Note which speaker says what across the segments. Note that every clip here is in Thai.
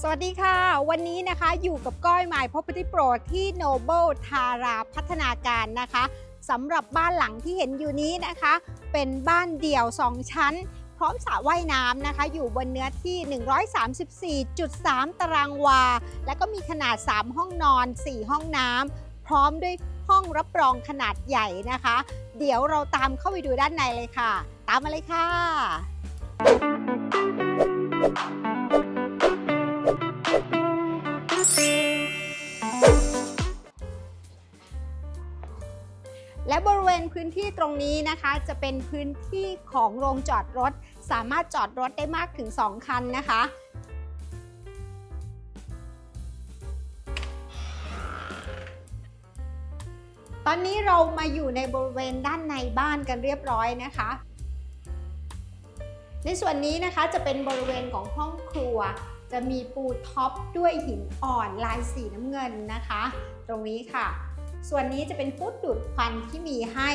Speaker 1: สวัสดีค่ะ วันนี้นะคะอยู่กับก้อยหมาย Property Pro ที่ Noble ทาราพัฒนาการนะคะสำหรับบ้านหลังที่เห็นอยู่นี้นะคะ เป็นบ้านเดี่ยว 2 ชั้น พร้อมสระว่ายน้ำนะคะ อยู่บนเนื้อที่ 134.3 ตารางวา และก็มีขนาด 3 ห้องนอน 4 ห้องน้ำพร้อมด้วยห้องรับรองขนาดใหญ่นะคะ เดี๋ยวเราตามเข้าไปดูด้านในเลยค่ะ ตามมาเลยค่ะ และบริเวณพื้นที่ตรงนี้นะคะจะเป็นพื้นที่ของโรงจอดรถ สามารถจอดรถได้มากถึง 2 คันนะคะ ตอนนี้เรามาอยู่ในบริเวณด้านในบ้านกันเรียบร้อยนะคะ ในส่วนนี้นะคะจะเป็นบริเวณของห้องครัว จะมีปูท็อปด้วยหินอ่อนลายสีน้ำเงินนะคะ ตรงนี้ค่ะ ส่วนนี้จะเป็นฟุตดูดควันที่มีให้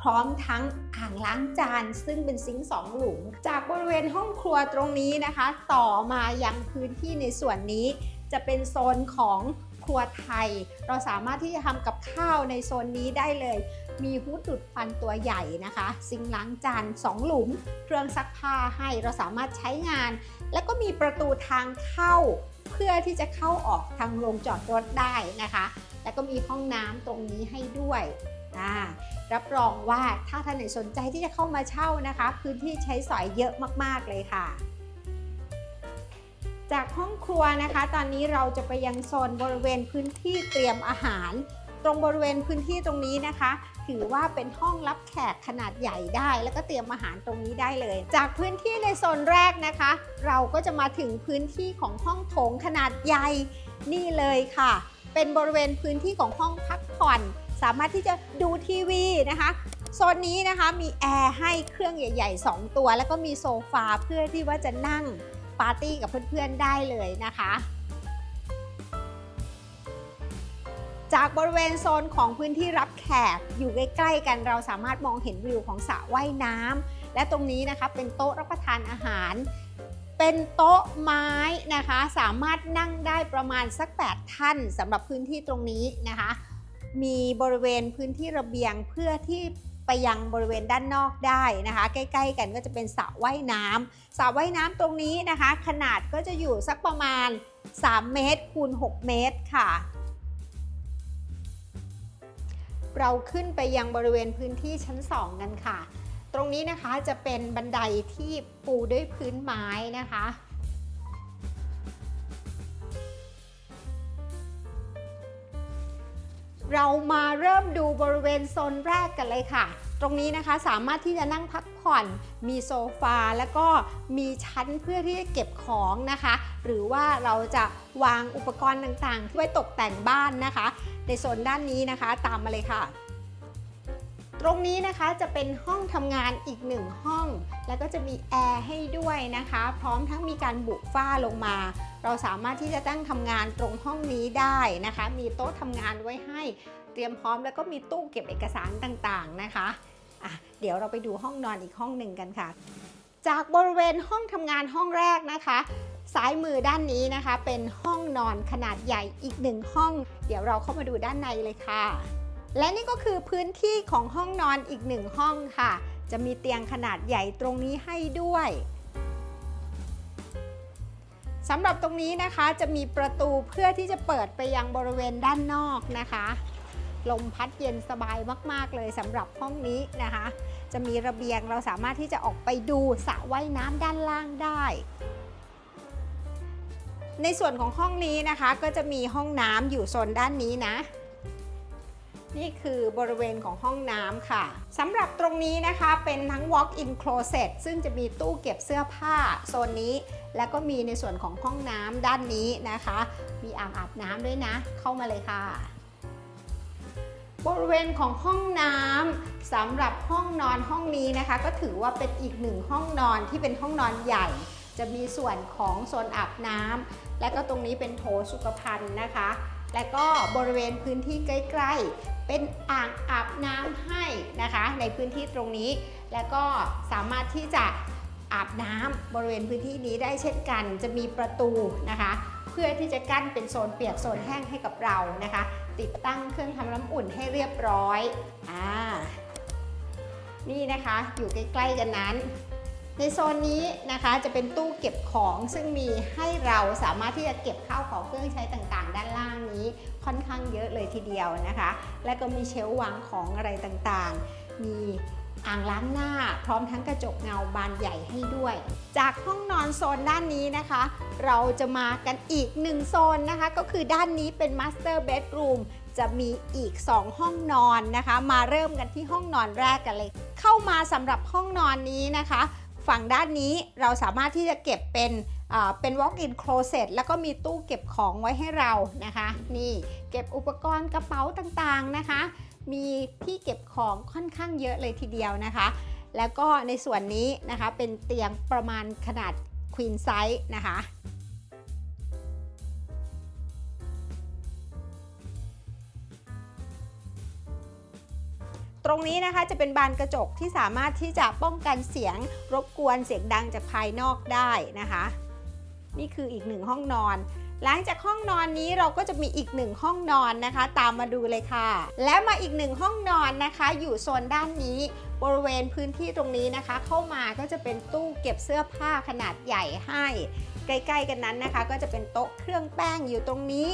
Speaker 1: พร้อมทั้งอ่างล้างจาน ซึ่งเป็นซิงค์สองหลุม จากบริเวณห้องครัวตรงนี้นะคะ ต่อมายังพื้นที่ในส่วนนี้จะเป็นโซนของ ครัวไทย เราสามารถที่จะทำกับข้าวในโซนนี้ได้เลย มีฮูดดูดควันตัวใหญ่นะคะ ซิงล้างจานสองหลุม เครื่องซักผ้าให้เราสามารถใช้งาน แล้วก็มีประตูทางเข้า เพื่อที่จะเข้าออกทางโรงจอดรถได้นะคะ แล้วก็มีห้องน้ำตรงนี้ให้ด้วยรับรองว่าถ้าท่านไหนสนใจที่จะเข้ามาเช่านะคะ พื้นที่ใช้สอยเยอะมาก ๆ เลยค่ะ จากห้องครัวนะคะ ตอนนี้เราจะไปยังโซนบริเวณพื้นที่เตรียมอาหาร ตรงบริเวณพื้นที่ตรงนี้นะคะ ถือว่าเป็นห้องรับแขกขนาดใหญ่ได้ แล้วก็เตรียมอาหารตรงนี้ได้เลย จากพื้นที่ในโซนแรกนะคะ เราก็จะมาถึงพื้นที่ของห้องโถงขนาดใหญ่นี่เลยค่ะ เป็นบริเวณพื้นที่ของห้องพักผ่อน สามารถที่จะดูทีวีนะคะโซนนี้นะคะมีแอร์ให้เครื่องใหญ่ ๆ 2 ตัว แล้วก็มีโซฟาเพื่อที่ว่าจะนั่ง ปาร์ตี้กับเพื่อนๆได้เลยนะคะ จากบริเวณโซนของพื้นที่รับแขกอยู่ใกล้ๆกันเราสามารถมองเห็นวิวของสระว่ายน้ำและตรงนี้นะคะเป็นโต๊ะรับประทานอาหาร เป็นโต๊ะไม้นะคะ สามารถนั่งได้ประมาณสัก 8 ท่านสำหรับพื้นที่ตรงนี้นะคะ มีบริเวณพื้นที่ระเบียงเพื่อที่ ไปยังบริเวณด้านนอกได้นะคะ ใกล้ๆ กันก็จะเป็นสระว่ายน้ำสระว่ายน้ำตรงนี้นะคะ ขนาดก็จะอยู่สักประมาณ 3 เมตรคูณ 6 เมตรค่ะ เราขึ้นไปยังบริเวณพื้นที่ชั้น 2 กันค่ะ ตรงนี้นะคะจะเป็นบันไดที่ปูด้วยพื้นไม้นะคะ เรามาเริ่มดูบริเวณโซนแรกกันเลยค่ะ ตรงนี้นะคะสามารถที่จะนั่งพักผ่อน มีโซฟาแล้วก็มีชั้นเพื่อที่จะเก็บของนะคะ หรือว่าเราจะวางอุปกรณ์ต่างๆ ที่ไว้ตกแต่งบ้านนะคะ ในโซนด้านนี้นะคะ ตามมาเลยค่ะ ตรงนี้นะคะจะเป็นห้องทำงานอีกหนึ่งห้อง แล้วก็จะมีแอร์ให้ด้วยนะคะ พร้อมทั้งมีการบุฝ้าลงมา เราสามารถที่จะตั้งทำงานตรงห้องนี้ได้นะคะ มีโต๊ะทำงานไว้ให้ เตรียมพร้อมแล้วก็มีตู้เก็บเอกสารต่างๆนะคะอะเดี๋ยวเราไปดูห้องนอนอีกห้องหนึ่งกันค่ะ จากบริเวณห้องทำงานห้องแรกนะคะซ้ายมือด้านนี้นะคะ เป็นห้องนอนขนาดใหญ่อีกหนึ่งห้อง เดี๋ยวเราเข้ามาดูด้านในเลยค่ะ และนี่ก็คือพื้นที่ของห้องนอนอีกหนึ่งห้องค่ะ จะมีเตียงขนาดใหญ่ตรงนี้ให้ด้วยสำหรับตรงนี้นะคะจะมีประตูเพื่อที่จะเปิดไปยังบริเวณด้านนอกนะคะ ลมพัดเย็นสบายมากๆเลยสำหรับห้องนี้นะคะ จะมีระเบียงเราสามารถที่จะออกไปดูสระว่ายน้ำด้านล่างได้ ในส่วนของห้องนี้นะคะก็จะมีห้องน้ำอยู่โซนด้านนี้นะ นี่คือบริเวณของห้องน้ำค่ะสำหรับตรงนี้นะคะเป็นทั้ง walk-in closet ซึ่งจะมีตู้เก็บเสื้อผ้าโซนนี้ แล้วก็มีในส่วนของห้องน้ำด้านนี้นะคะ มีอ่างอาบน้ำด้วยนะ เข้ามาเลยค่ะ บริเวณของห้องน้ำสำหรับห้องนอนห้องนี้นะคะ ก็ถือว่าเป็นอีกหนึ่งห้องนอนที่เป็นห้องนอนใหญ่ จะมีส่วนของโซนอาบน้ำและก็ตรงนี้เป็นโถสุขภัณฑ์นะคะ และก็บริเวณพื้นที่ใกล้ ๆ เป็นอ่างอาบน้ำให้นะคะ ในพื้นที่ตรงนี้ แล้วก็สามารถที่จะอาบน้ำบริเวณพื้นที่นี้ได้เช่นกัน จะมีประตูนะคะ เพื่อที่จะกั้นเป็นโซนเปียกโซนแห้งให้กับเรานะคะ ติดตั้งเครื่องทำน้ำอุ่นให้เรียบร้อยอ่านี่นะคะอยู่ใกล้ ๆ กันนั้น ในโซนนี้นะคะจะเป็นตู้เก็บของซึ่งมีให้เราสามารถที่จะเก็บข้าวของเครื่องใช้ต่างๆ ด้านล่างนี้ค่อนข้างเยอะเลยทีเดียวนะคะ และก็มีเชลวางของอะไรต่างๆ มีอ่างล้างหน้า พร้อมทั้งกระจกเงาบานใหญ่ให้ด้วย จากห้องนอนโซนด้านนี้นะคะ เราจะมากันอีกหนึ่งโซนนะคะ ก็คือด้านนี้เป็น Master Bedroom จะมีอีก 2 ห้องนอนนะคะ มาเริ่มกันที่ห้องนอนแรกกันเลย เข้ามาสำหรับห้องนอนนี้นะคะ ฝั่งด้านนี้เราสามารถที่จะเก็บเป็นเป็น walk-in closet แล้วก็มีตู้เก็บของไว้ให้เรานะคะ นี่เก็บอุปกรณ์กระเป๋าต่างๆนะคะ มีที่เก็บของค่อนข้างเยอะเลยทีเดียวนะคะ แล้วก็ในส่วนนี้นะคะเป็นเตียงประมาณขนาด queen size นะคะ ตรงนี้นะคะจะเป็นบานกระจกที่สามารถที่จะป้องกันเสียงรบกวนเสียงดังจากภายนอกได้นะคะ นี่คืออีกหนึ่งห้องนอนหลังจากห้องนอนนี้เราก็จะมีอีกหนึ่งห้องนอนนะคะ ตามมาดูเลยค่ะ และมาอีกหนึ่งห้องนอนนะคะ อยู่โซนด้านนี้บริเวณพื้นที่ตรงนี้นะคะ เข้ามาก็จะเป็นตู้เก็บเสื้อผ้าขนาดใหญ่ให้ ใกล้ ๆ กันนั้นนะคะ ก็จะเป็นโต๊ะเครื่องแป้งอยู่ตรงนี้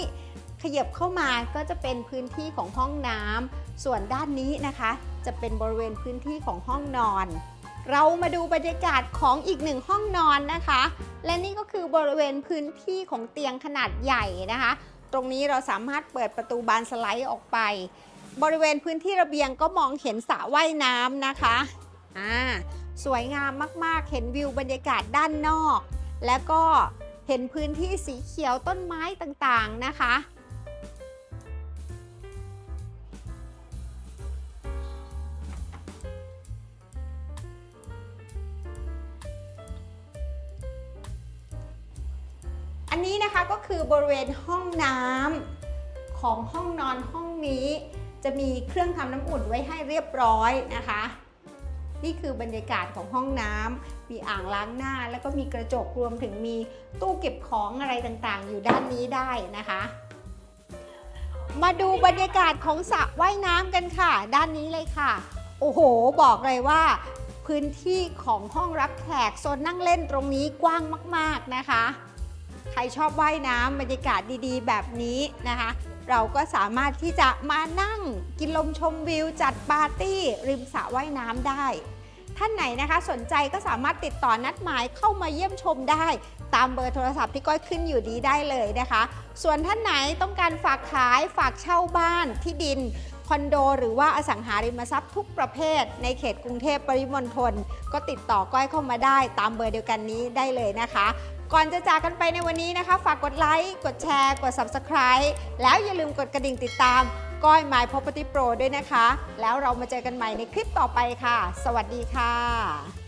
Speaker 1: ขยับเข้ามาก็จะเป็นพื้นที่ของห้องน้ำส่วนด้านนี้นะคะ จะเป็นบริเวณพื้นที่ของห้องนอน เรามาดูบรรยากาศของอีกหนึ่งห้องนอนนะคะ และนี่ก็คือบริเวณพื้นที่ของเตียงขนาดใหญ่นะคะ ตรงนี้เราสามารถเปิดประตูบานสไลด์ออกไป บริเวณพื้นที่ระเบียงก็มองเห็นสระว่ายน้ำนะคะอ่าสวยงามมากๆ เห็นวิวบรรยากาศด้านนอก แล้วก็เห็นพื้นที่สีเขียวต้นไม้ต่างๆนะคะ นะคะก็คือบริเวณห้องน้ำของห้องนอนห้องนี้ จะมีเครื่องทำน้ำอุ่นไว้ให้เรียบร้อยนะคะ นี่คือบรรยากาศของห้องน้ำมีอ่างล้างหน้า แล้วก็มีกระจกรวมถึงมีตู้เก็บของอะไรต่างๆ อยู่ด้านนี้ได้นะคะ มาดูบรรยากาศของสระว่ายน้ำกันค่ะ ด้านนี้เลยค่ะ โอ้โห บอกเลยว่าพื้นที่ของห้องรับแขกโซนนั่งเล่นตรงนี้กว้างมาก ๆ นะคะ ใครชอบว่ายน้ำบรรยากาศดีๆ แบบนี้นะคะ เราก็สามารถที่จะมานั่งกินลมชมวิว จัดปาร์ตี้ริมสระว่ายน้ำได้ ท่านไหนนะคะสนใจก็สามารถติดต่อนัดหมายเข้ามาเยี่ยมชมได้ ตามเบอร์โทรศัพท์ที่ก้อยขึ้นอยู่ดีได้เลยนะคะ ส่วนท่านไหนต้องการฝากขายฝากเช่าบ้านที่ดินคอนโดหรือว่าอสังหาริมทรัพย์ทุกประเภท ในเขตกรุงเทพปริมณฑลก็ติดต่อก้อยเข้ามาได้ ตามเบอร์เดียวกันนี้ได้เลยนะคะ ก่อนจะจากกันไปในวันนี้นะคะ ฝากกดไลค์กดแชร์ กด Subscribe แล้วอย่าลืมกดกระดิ่งติดตามก้อย My Property Pro ด้วยนะคะ แล้วเรามาเจอกันใหม่ในคลิปต่อไปค่ะ สวัสดีค่ะ